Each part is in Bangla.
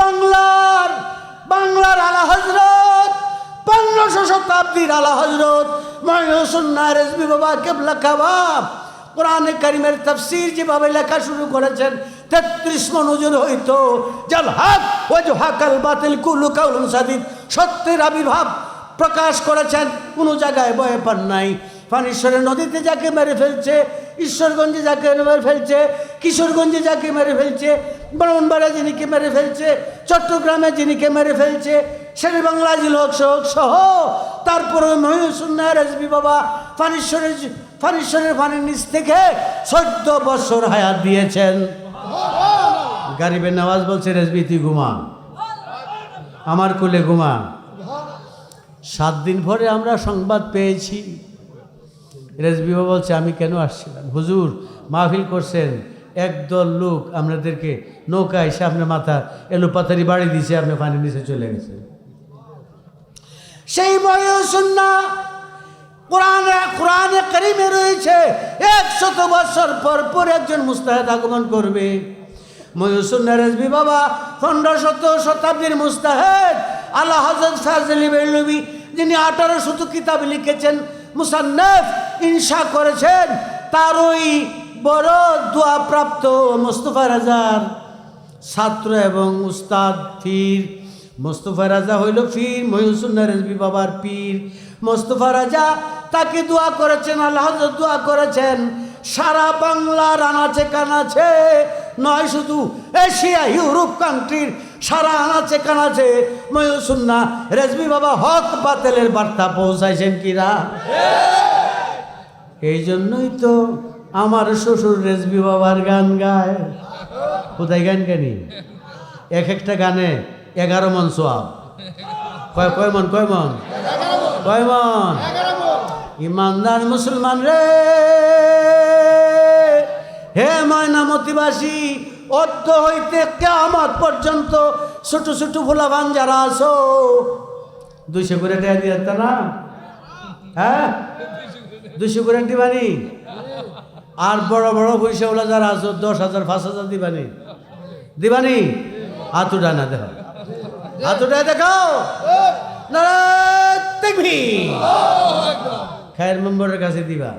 বাংলার বাংলার আলা হজরত পনেরোশো শতাব্দীর আলা হজরত কোরআনে করিমের তফসির যেভাবে লেখা শুরু করেছেন, তেত্রিশ মনোজন হইতো। জল হাক ওয়াজহাকাল বাতিল কুলু কাউলুন সাদিদ। সত্যের আবির্ভাব প্রকাশ করেছেন, কোনো জায়গায় বয়ে পান নাই। ফানেশ্বরের নদীতে যাকে মেরে ফেলছে, ঈশ্বরগঞ্জে যাকে মেরে ফেলছে, কিশোরগঞ্জে যাকে মেরে ফেলছে ব্রাহ্মণবাড়া যিনিকে মেরে ফেলছে, চট্টগ্রামে যিনিকে মেরে ফেলছে শেরে বাংলা জিল হক সহ সহ তারপরে মহিউসুন্না রেজবি বাবা ফানেশ্বরের ফানেশ্বরের ফানির নিচ থেকে চোদ্দ বছর হায়াত দিয়েছেন। গারিবের নওয়াজ বলছে, রেজবি, তুই ঘুমা আমার কোলে ঘুমা সাত দিন পরে আমরা সংবাদ পেয়েছি। রেজবি বাবা বলছে, আমি কেন আসছিলাম? হুজুর, মাহফিল করছেন। একদল লোক আপনাদেরকে নৌকা এসে আপনার মাথা এলো পাতারি বাড়ি দিয়েছে আপনি পানির নিচে চলে গেছেন সেই বয়সন্না কোরআনে কোরআনে করিমে রয়েছে, একশত বছর পর পর একজন মুস্তাহেদ আগমন করবে। ময়ুসুন্না রেজবি বাবা পনেরো শত শতাব্দীর মুস্তাহেদ, আল্লাহ হজরত ফাজলি বেলবি যিনি আঠারো শত কিতাব লিখেছেন, মুসান্নফ ইনশা করেছেন, তার ওই বড় দোয়া প্রাপ্ত মোস্তফা রাজার ছাত্র এবং উস্তাদ পীর। মোস্তফা রাজা হইল ফির মহিউসুন্না বাবার পীর। মোস্তফা রাজা তাকে দোয়া করেছেন, আল্লাহ দোয়া করেছেন, সারা বাংলার আনাচে কানাচে, নয় শুধু এশিয়া, ইউরোপ কান্ট্রির সারা আনাচে কানাচে ময়ূসুন্না রেজবি বাবা হক বাতেলের বার্তা পৌঁছাইছেন কিরা এই জন্যই তো আমার শ্বশুর রেজবি বাবার গান গায়। কোথায় গান গানি এক একটা গানে এগারো মন সোয়াব। কয় কয় মন কয় মন? কয় মন? ইমানদার মুসলমান রে। হে ময়নামতিবাসী অদ্য হইতে কেমত পর্যন্ত ছোট ছোট ফুলাবান যারা আছো, দুইশো করে টাকা দিয়ে না? হ্যাঁ? দুইশো করে দিবানি? আর বড় বড় পয়সাওয়ালা যারা আছো, দশ হাজার, পাঁচ হাজার দিবানি? দিবানি? হাত উঠায় না, দেখো। হাত উঠায় দেখাও খায়ের মেম্বরের কাছে দিবা।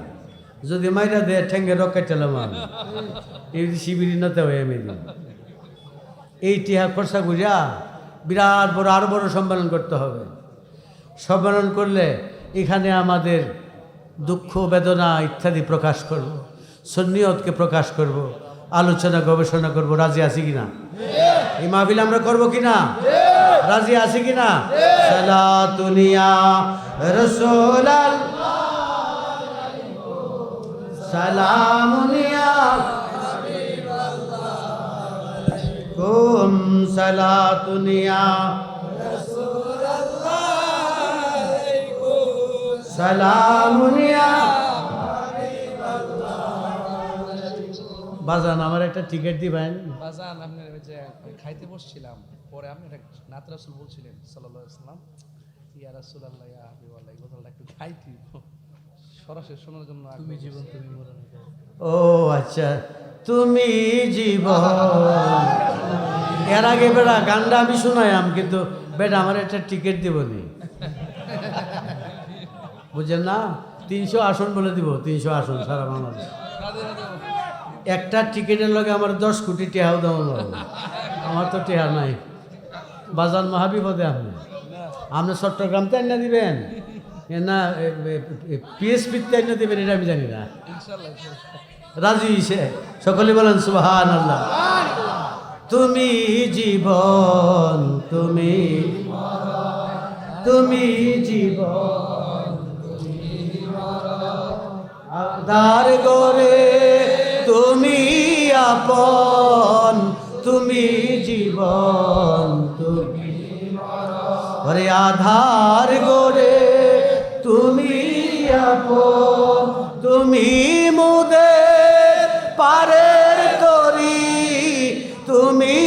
যদি মাইরা দে ঠেঙ্গে রক্ষা চালাম আমি। এই শিবির নাতে হয়ে আমি এই টিহা খরচা করিয়া বিরাট বড়, আরও বড় সম্মেলন করতে হবে। সম্মেলন করলে এখানে আমাদের দুঃখ, বেদনা ইত্যাদি প্রকাশ করব, সন্নিয়তকে প্রকাশ করব, আলোচনা, গবেষণা করব, রাজি আছি কিনা? এই মাহফিল আমরা করব কিনা? রাজি আছি কিনা? সালাতুনিয়া রসোলাল সালামুনিয়া সালাতুনিয়া বাজান আমার একটা টিকিট দিবেন? বাজান আপনার ওই যে খাইতে বসছিলাম পরে আপনি একটা নাত রাসুল বলছিলেন সাল্লাহ সাল্লাম ইয়া রাসুল আল্লাহ ইয়া হাবিব আল্লাহ এই কথাটা একটু খাইতে সরাসরি শোনার জন্য তুমি জীবন তুমি ও আচ্ছা তুমি জীবন। এর আগে বেড়া গানটা আমি শোনাইলাম কিন্তু বেটা আমার একটা টিকিট দিব বুঝছেন না? তিনশো আসন বলে দিব তিনশো আসন সারা বাংলাদেশ। একটা টিকিটের লগে আমার দশ কোটি টেহাও দেওয়া লাগবে। আমার তো টেহা নাই। বাজার মহাবিপদে আপনি। আপনি চট্টগ্রাম তাই না দিবেন? এ না পিএসপি তাই না দিবেন এটা আমি জানি না। রাজি সে? সকলে বলেন সুবহান আল্লাহ তুমি জীবন তুমি তুমি জীবন। দার গরে তুমি আপন, তুমি জীবন, তুমি ঘরে আধার গরে তুমি আপন, তুমি মুদের পারের করি তুমি